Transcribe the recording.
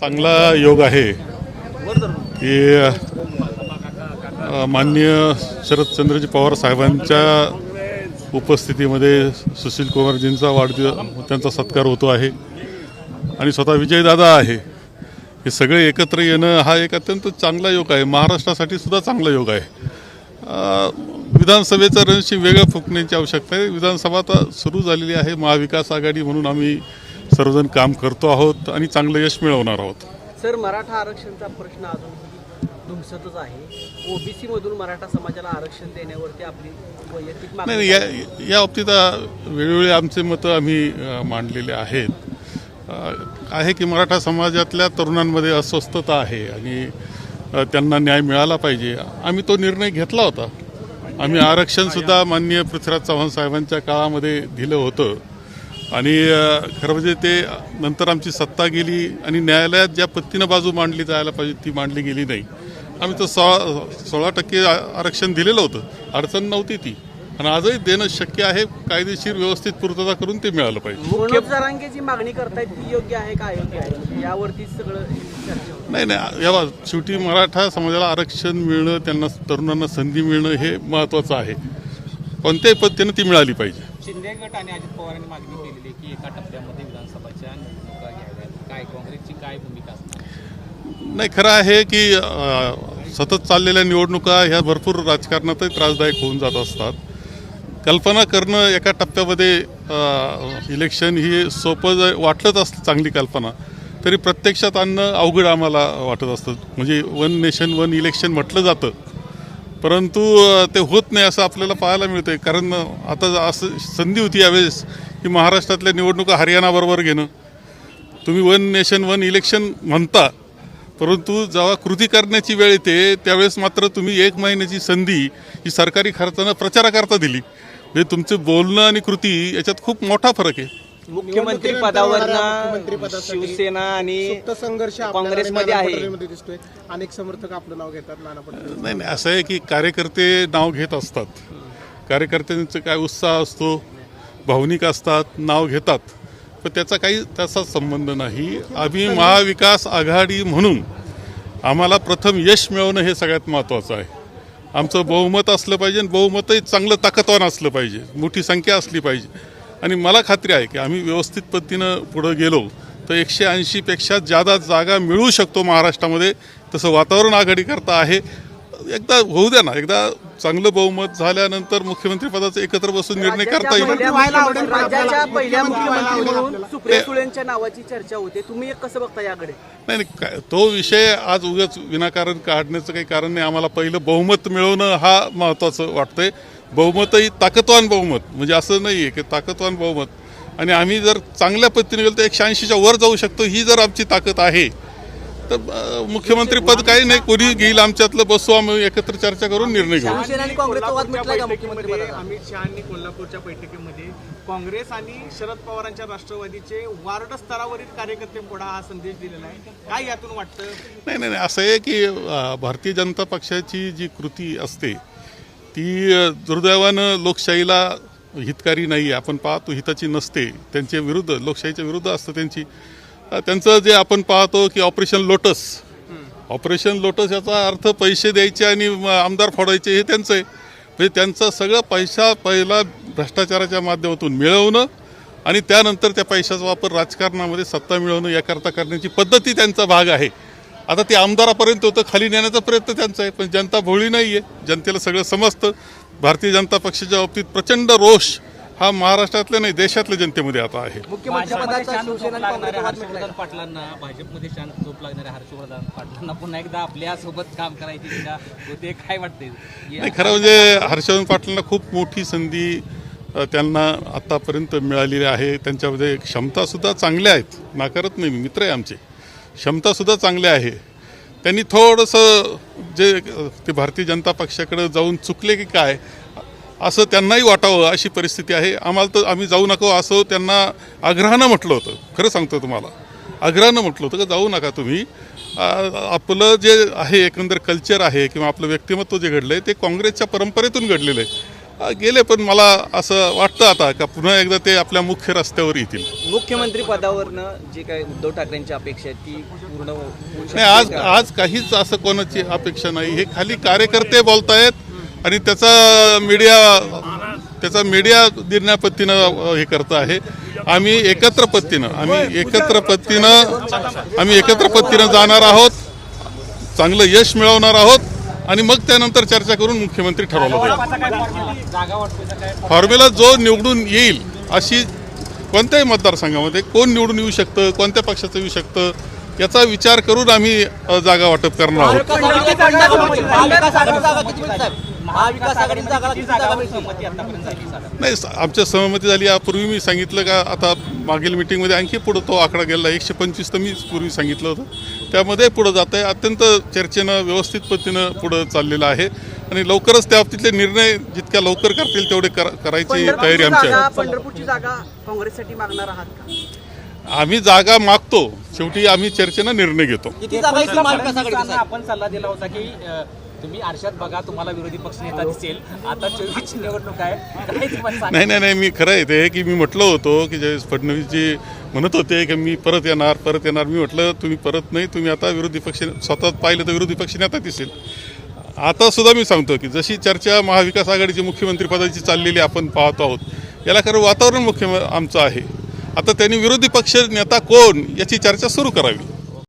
चांगला योग आहे. की माननीय शरदचंद्रजी पवार साहेबांच्या उपस्थितीमध्ये सुशील कुमारजींचा वाढदिवस त्यांचा सत्कार होतो आहे. आणि स्वतः विजयदादा आहे. हे सगळे एकत्र येणं हा एक अत्यंत चांगला योग आहे. महाराष्ट्रासाठी सुद्धा चांगला योग आहे. विधानसभेचं रणशी वेगळं फुकण्याची आवश्यकता आहे. विधानसभा आता सुरू झालेली आहे. महाविकास आघाडी म्हणून आम्ही सर्वजण काम करतो आहोत आणि चांगलं यश मिळवणार आहोत. सर मराठा आरक्षणचा प्रश्न अजून धुमसतच आहे. ओबीसी मधून मराठा समाजाला आरक्षण देण्यावरती आपली वैयक्तिक नाही या या बाबतीत वेळोवेळी आमचे मतं आम्ही मांडलेले आहेत. आहे की मराठा समाजातल्या तरुणांमध्ये अस्वस्थता आहे आणि त्यांना न्याय मिळाला पाहिजे. आम्ही तो निर्णय घेतला होता. आम्ही आरक्षणसुद्धा माननीय पृथ्वीराज चव्हाण साहेबांच्या काळामध्ये दिलं होतं. आणि खरं म्हणजे ते नंतर आमची सत्ता गेली आणि न्यायालयात ज्या पद्धतीनं बाजू मांडली जायला पाहिजे ती मांडली गेली नाही. आम्ही तर सोळा सोळा टक्के आरक्षण दिलेलं होतं. अडचण नव्हती ती. आणि आजही देणं शक्य आहे कायदेशीर व्यवस्थित पूर्तता करून ते मिळालं पाहिजे. जी मागणी करतायत ती योग्य आहे का अयोग्य आहे? यावरती सगळं. नाही नाही या शेवटी मराठा समाजाला आरक्षण मिळणं त्यांना तरुणांना संधी मिळणं हे महत्त्वाचं आहे. कोणत्याही पद्धतीनं ती मिळाली पाहिजे. संजय गट आणि अजित पवारांनी मागणी केलेली आहे की एका टप्प्यामध्ये विधानसभाच्या निवडणुका घ्याव्यात. काय काँग्रेसची काय भूमिका असणार? नाही खरं आहे की अ, सतत चाललेल्या निवडणुका ह्या भरपूर राजकारणातही त्रासदायक होऊन जात असतात. कल्पना करणं एका टप्प्यामध्ये इलेक्शन ही सोपं वाटलंच असतं चांगली कल्पना तरी प्रत्यक्षात आणणं अवघड आम्हाला वाटत असतं. म्हणजे वन नेशन वन इलेक्शन म्हटलं जातं. परंतु ते होत नाही असं आपल्याला पाहायला मिळतंय. कारण आता असं संधी होती यावेळेस की महाराष्ट्रातल्या निवडणुका हरियाणाबरोबर घेणं. तुम्ही वन नेशन वन इलेक्शन म्हणता परंतु जेव्हा कृती करण्याची वेळ येते त्यावेळेस मात्र तुम्ही एक महिन्याची संधी ही सरकारी खर्चानं प्रचाराकरता दिली. म्हणजे तुमचं बोलणं आणि कृती याच्यात खूप मोठा फरक आहे. मुख्यमंत्री पदावर शिवसेना आणि संघर्ष काँग्रेसमध्ये आहे. दिसतोय. अनेक समर्थक आपलं नाव घेतात नाना पटोले. नाही नाही असं आहे की कार्यकर्ते नाव घेत असतात. कार्यकर्त्यांचं काय उत्साह असतो भावनिक असतात नाव घेतात. पण त्याचा काही त्याचा संबंध नाही. आम्ही महाविकास आघाडी म्हणून आम्हाला प्रथम यश मिळवणं हे सगळ्यात महत्त्वाचं आहे. आमचं बहुमत असलं पाहिजे आणि बहुमतही चांगलं ताकदवान असलं पाहिजे. मोठी संख्या असली पाहिजे. आणि मला खात्री आहे की आम्ही व्यवस्थित पद्धतीनं पुढं गेलो तर एकशे ऐंशीपेक्षा जादा जागा मिळू शकतो महाराष्ट्रामध्ये तसं वातावरण आघाडीकरता आहे. एकदा होऊ द्या ना एकदा चांगलं बहुमत झाल्यानंतर मुख्यमंत्री पदाचा एकत्र बसून निर्णय करता येईल. नावाची चर्चा होते. तुम्ही कसं बघता याकडे? नाही नाही काय तो विषय आज उगाच विनाकारण काढण्याचं काही कारण नाही. आम्हाला पहिलं बहुमत मिळवणं हा महत्त्वाचं वाटतंय. बहुमतही ताकदवान बहुमत. म्हणजे असं नाही आहे की ताकदवान बहुमत. आणि आम्ही जर चांगल्या पद्धतीने गेलो तर एकशे ऐंशीच्या वर जाऊ शकतो ही जर आमची ताकद आहे. तर मुख्यमंत्री पद काही नाही कोणी घेईल आमच्यातलं बसू आम्ही एकत्र चर्चा करून निर्णय घेऊ. शिवसेना आणि काँग्रेसचा वाद मिटलाय का मुख्यमंत्री बैठकीमध्ये पदाचा? अमित शहानी कोल्हापूरच्या बैठकीमध्ये काँग्रेस आणि शरद पवारांच्या राष्ट्रवादीचे वार्ड स्तरावरील कार्यकर्ते पुढा हा संदेश दिलेला आहे. काय यातून वाटतं? नाही नाही नाही, असं आहे की भारतीय जनता पक्षाची जी कृती असते ती दुर्दैवानं लोकशाहीला हितकारी नाही आहे आपण पाहतो हिताची नसते. त्यांच्या विरुद्ध लोकशाहीच्या विरुद्ध असतं त्यांची. त्यांचं जे आपण पाहतो की ऑपरेशन लोटस. ऑपरेशन लोटस याचा अर्थ पैसे द्यायचे आणि आमदार फोडायचे हे त्यांचं आहे. म्हणजे त्यांचा सगळं पैसा पहिला भ्रष्टाचाराच्या माध्यमातून मिळवणं आणि त्यानंतर त्या पैशाचा वापर राजकारणामध्ये सत्ता मिळवणं याकरता करण्याची पद्धती त्यांचा भाग आहे. आता ते आमदारापर्यंत होतं खाली नेण्याचा प्रयत्न त्यांचा आहे पण जनता भोळी नाही आहे जनतेला सगळं समजतं. भारतीय जनता पक्षाच्या बाबतीत प्रचंड रोष हा महाराष्ट्रातल्या नाही देशातल्या जनतेमध्ये आता आहे. मुख्यमंत्री भाजपमध्ये पदाचा शांत झोप शिवसेना आणि लागणाऱ्या काँग्रेसचा वाद मिटलाय हर्षवर्धन पाटलांना भाजपमध्ये शांत झोप लागणाऱ्या हर्षवर्धन पाटलांना पुन्हा एकदा आपल्यासोबत काम करायची इच्छा होते काय वाटते नाही खरं म्हणजे हर्षवर्धन पाटलांना खूप मोठी संधी त्यांना आत्तापर्यंत मिळालेली आहे. त्यांच्यामध्ये क्षमतासुद्धा चांगल्या आहेत. नाकारत नाही मी मित्र आहे आमचे. क्षमतासुद्धा चांगल्या आहे. त्यांनी थोडंसं जे ते भारतीय जनता पक्षाकडे जाऊन चुकले की काय असं त्यांनाही वाटावं अशी परिस्थिती आहे. आम्हाला तर आम्ही जाऊ नको असं त्यांना आग्रहानं म्हटलं होतं. खरं सांगतो तुम्हाला. आग्रहानं म्हटलं होतं का जाऊ नका तुम्ही. आपलं जे आहे एकंदर कल्चर आहे किंवा आपलं व्यक्तिमत्व जे घडलं आहे ते काँग्रेसच्या परंपरेतून घडलेलं आहे. गेले पण मला असं वाटतं आता का पुन्हा एकदा ते आपल्या मुख्य रस्त्यावर येतील. मुख्यमंत्री पदावरनं जे काही उद्धव ठाकरेंची अपेक्षा आहे ती पूर्ण नाही आज? आज काहीच असं कोणाची अपेक्षा नाही. हे खाली कार्यकर्ते बोलतायत आणि त्याचा मीडिया त्याचा मीडिया दिरण्यापत्तीनं हे करत आहे. आम्ही एकत्र पत्तीनं आम्ही एकत्र पत्तीनं आम्ही एकत्र पत्तीनं जाणार आहोत. चांगलं यश मिळवणार आहोत. आणि मग त्यानंतर चर्चा करून मुख्यमंत्री ठरवलं जाईल. फॉर्म्युला जो निवडून येईल अशी कोणत्याही मतदारसंघामध्ये कोण निवडून येऊ शकतं कोणत्या पक्षाचं येऊ शकतं याचा विचार करून आम्ही जागा वाटप करणार आहोत. नाही आमच्या सहमती झाली. यापूर्वी मी सांगितलं का आता मागील मिटिंगमध्ये आणखी पुढं तो आकडा गेला एकशे पंचवीस तर मी पूर्वी सांगितलं होतं. त्यामध्ये पुढं जात आहे. अत्यंत चर्चेनं व्यवस्थित पद्धतीनं पुढं चाललेलं आहे. आणि लवकरच त्या बाबतीतले निर्णय जितक्या लवकर करतील तेवढे कर- करायची तयारी आमची जागा आहे. पंढरपूरची जागा काँग्रेससाठी मागणार आहात का? आम्ही जागा मागतो. शेवटी आम्ही चर्चेनं निर्णय घेतो. आपण सल्ला दिला होता की तुम्ही आरशात बघा तुम्हाला विरोधी पक्ष नेता दिसेल. आता चोवीसची निवडणूक आहे? नाही नाही नाही मी खरं आहे ते की मी म्हटलं होतो की ज्यावेळेस फडणवीसजी म्हणत होते की मी परत येणार परत येणार. मी म्हटलं तुम्ही परत नाही तुम्ही आता विरोधी पक्ष स्वतः पाहिलं तर विरोधी पक्ष नेता दिसेल. आता सुद्धा मी सांगतो की जशी चर्चा महाविकास आघाडीची मुख्यमंत्री पदाची चाललेली आपण पाहतो आहोत याला खरं वातावरण मुख्य आमचं आहे. आता त्यांनी विरोधी पक्ष नेता कोण याची चर्चा सुरू करावी.